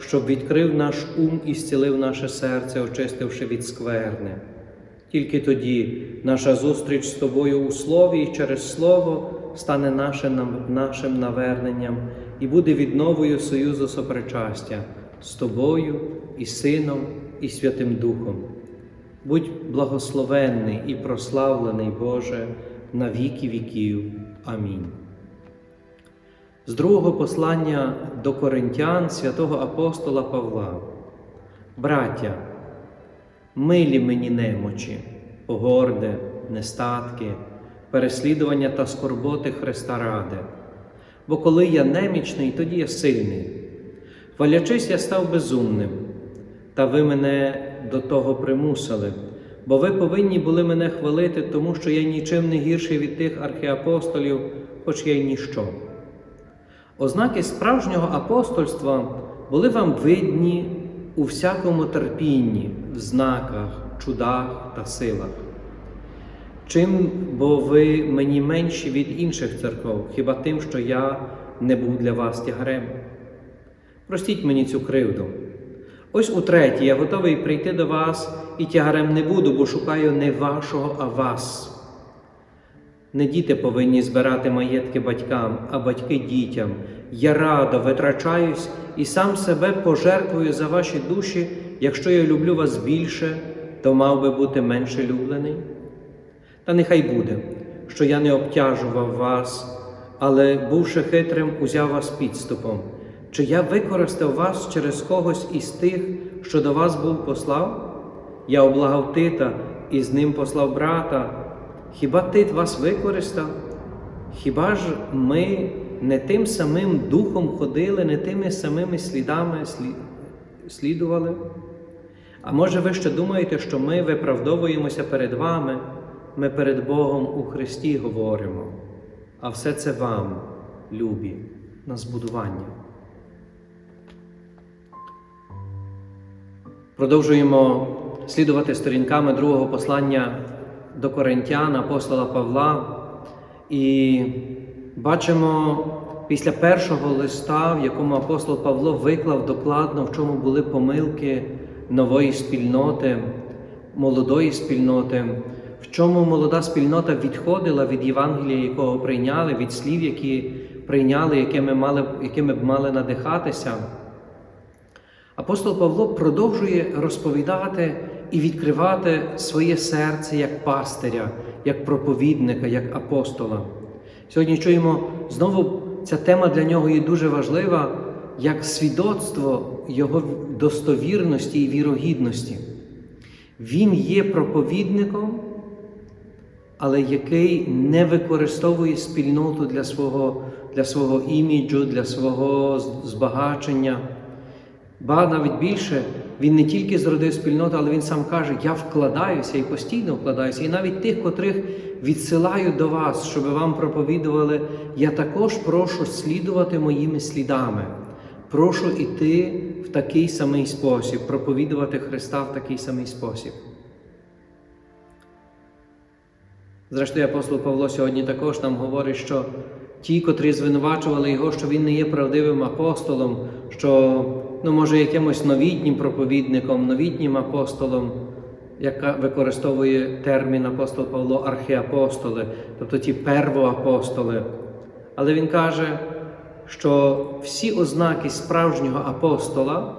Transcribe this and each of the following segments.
щоб відкрив наш ум і зцілив наше серце, очистивши від скверни. Тільки тоді наша зустріч з тобою у слові і через слово стане нашим, нашим наверненням і буде відновою союзу сопричастя з тобою і Сином, і Святим Духом. Будь благословенний і прославлений, Боже, на віки віків. Амінь. З другого послання до коринтян святого апостола Павла. Браття, милі мені немочі, погорди, нестатки, переслідування та скорботи Христа ради. Бо коли я немічний, тоді я сильний. Хвалячись, я став безумним, та ви мене до того примусили, бо ви повинні були мене хвалити, тому що я нічим не гірший від тих архіапостолів, хоч я й ніщо. Ознаки справжнього апостольства були вам видні у всякому терпінні, в знаках, чудах та силах. Чим бо ви мені менші від інших церков, хіба тим, що я не був для вас тягарем? Простіть мені цю кривду. Ось утретє, я готовий прийти до вас і тягарем не буду, бо шукаю не вашого, а вас. Не діти повинні збирати маєтки батькам, а батьки дітям. Я радо витрачаюсь і сам себе пожертвую за ваші душі, якщо я люблю вас більше, то мав би бути менше люблений. Та нехай буде, що я не обтяжував вас, але, бувши хитрим, узяв вас підступом. Чи я використав вас через когось із тих, що до вас був послав? Я облагав Тита і з ним послав брата. Хіба Тит вас використав? Хіба ж ми не тим самим духом ходили, не тими самими слідами слідували? А може, ви ще думаєте, що ми виправдовуємося перед вами, ми перед Богом у Христі говоримо, а все це вам, любі, на збудування. Продовжуємо слідувати сторінками другого послання до Коринтян, апостола Павла, і бачимо після першого листа, в якому апостол Павло виклав докладно, в чому були помилки нової спільноти, молодої спільноти, в чому молода спільнота відходила від Євангелія, якого прийняли, від слів, які прийняли, якими, мали, якими б мали надихатися. Апостол Павло продовжує розповідати і відкривати своє серце як пастиря, як проповідника, як апостола. Сьогодні чуємо знову ця тема для нього є дуже важлива, як свідоцтво його достовірності і вірогідності. Він є проповідником, але який не використовує спільноту для свого, для свого іміджу, для свого збагачення. Ба навіть більше, він не тільки зродив спільноту, але він сам каже: Я вкладаюся і постійно вкладаюся. І навіть тих, котрих відсилаю до вас, щоб вам проповідували, я також прошу слідувати моїми слідами. Прошу іти в такий самий спосіб, проповідувати Христа в такий самий спосіб. Зрештою, апостол Павло сьогодні також нам говорить, що ті, котрі звинувачували його, що він не є правдивим апостолом, що, ну, може, якимось новітнім проповідником, новітнім апостолом, яка використовує термін апостол Павло архіапостоли, тобто ті первоапостоли. Але він каже, що всі ознаки справжнього апостола,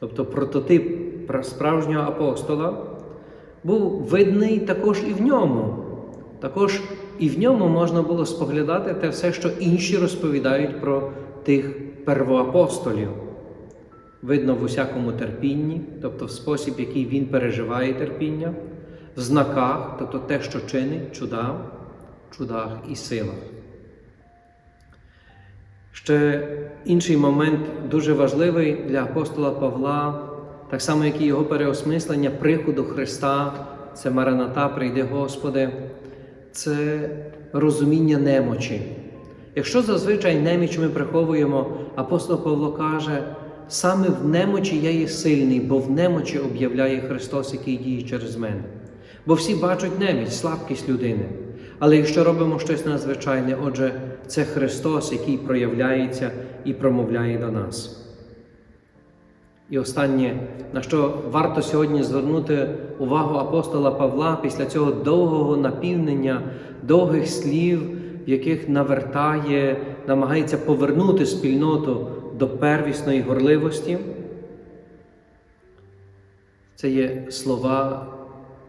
тобто прототип справжнього апостола, був видний також і в ньому. Також і в ньому можна було споглядати те все, що інші розповідають про тих первоапостолів. Видно в усякому терпінні, тобто в спосіб, який він переживає терпіння, в знаках, тобто те, що чинить чудах, чудах і силах. Ще інший момент дуже важливий для апостола Павла, так само, як і його переосмислення приходу Христа, це Мараната, прийди Господи, це розуміння немочі. Якщо зазвичай неміч ми приховуємо, апостол Павло каже, саме в немочі я є сильний, бо в немочі об'являє Христос, який діє через мене. Бо всі бачать неміч, слабкість людини. Але якщо робимо щось надзвичайне, отже, це Христос, який проявляється і промовляє до нас. І останнє, на що варто сьогодні звернути увагу апостола Павла після цього довгого напівнення, довгих слів, в яких навертає, намагається повернути спільноту до первісної горливості. Це є слова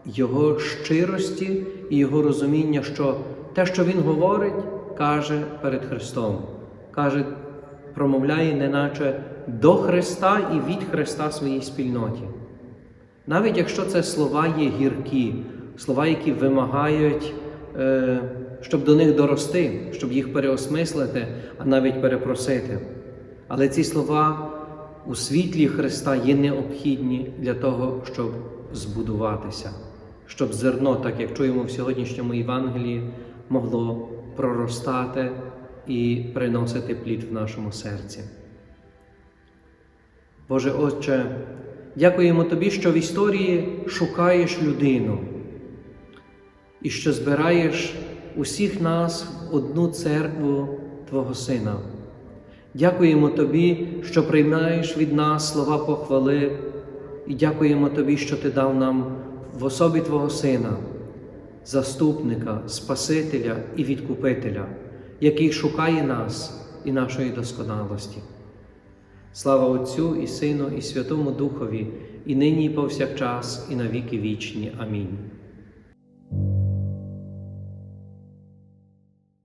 Його щирості і Його розуміння, що те, що Він говорить, каже перед Христом, каже, промовляє, неначе до Христа і від Христа своїй спільноті. Навіть якщо це слова є гіркі, слова, які вимагають, е, щоб до них дорости, щоб їх переосмислити, а навіть перепросити. Але ці слова у світлі Христа є необхідні для того, щоб збудуватися, щоб зерно, так як чуємо в сьогоднішньому Євангелії, могло проростати і приносити плід в нашому серці. Боже Отче, дякуємо Тобі, що в історії шукаєш людину і що збираєш усіх нас в одну церкву Твого Сина. Дякуємо Тобі, що приймаєш від нас слова похвали, і дякуємо Тобі, що Ти дав нам в особі Твого Сина, заступника, Спасителя і Відкупителя, який шукає нас і нашої досконалості. Слава Отцю і Сину, і Святому Духові, і нині, і повсякчас, і на віки вічні. Амінь.